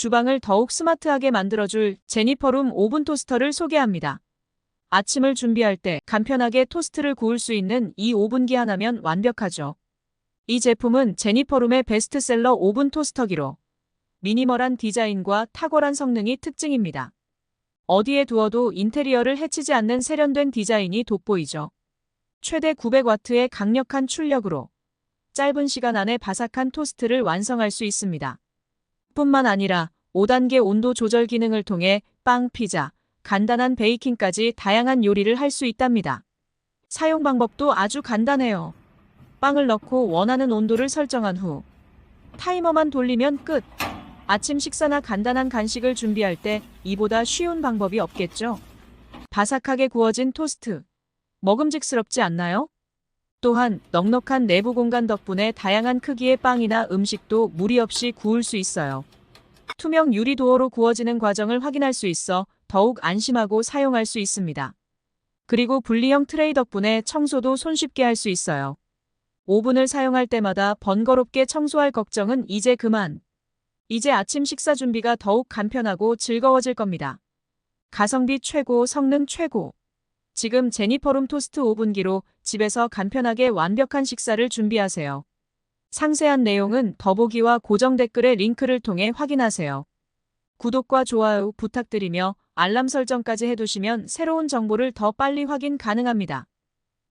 주방을 더욱 스마트하게 만들어줄 제니퍼룸 오븐 토스터를 소개합니다. 아침을 준비할 때 간편하게 토스트를 구울 수 있는 이 오븐기 하나면 완벽하죠. 이 제품은 제니퍼룸의 베스트셀러 오븐 토스터기로 미니멀한 디자인과 탁월한 성능이 특징입니다. 어디에 두어도 인테리어를 해치지 않는 세련된 디자인이 돋보이죠. 최대 900와트의 강력한 출력으로 짧은 시간 안에 바삭한 토스트를 완성할 수 있습니다. 뿐만 아니라 5단계 온도 조절 기능을 통해 빵, 피자, 간단한 베이킹까지 다양한 요리를 할 수 있답니다. 사용 방법도 아주 간단해요. 빵을 넣고 원하는 온도를 설정한 후 타이머만 돌리면 끝. 아침 식사나 간단한 간식을 준비할 때 이보다 쉬운 방법이 없겠죠. 바삭하게 구워진 토스트. 먹음직스럽지 않나요? 또한 넉넉한 내부 공간 덕분에 다양한 크기의 빵이나 음식도 무리 없이 구울 수 있어요. 투명 유리 도어로 구워지는 과정을 확인할 수 있어 더욱 안심하고 사용할 수 있습니다. 그리고 분리형 트레이 덕분에 청소도 손쉽게 할 수 있어요. 오븐을 사용할 때마다 번거롭게 청소할 걱정은 이제 그만. 이제 아침 식사 준비가 더욱 간편하고 즐거워질 겁니다. 가성비 최고, 성능 최고. 지금 제니퍼룸 토스트 오븐기로 집에서 간편하게 완벽한 식사를 준비하세요. 상세한 내용은 더보기와 고정 댓글의 링크를 통해 확인하세요. 구독과 좋아요 부탁드리며 알람 설정까지 해두시면 새로운 정보를 더 빨리 확인 가능합니다.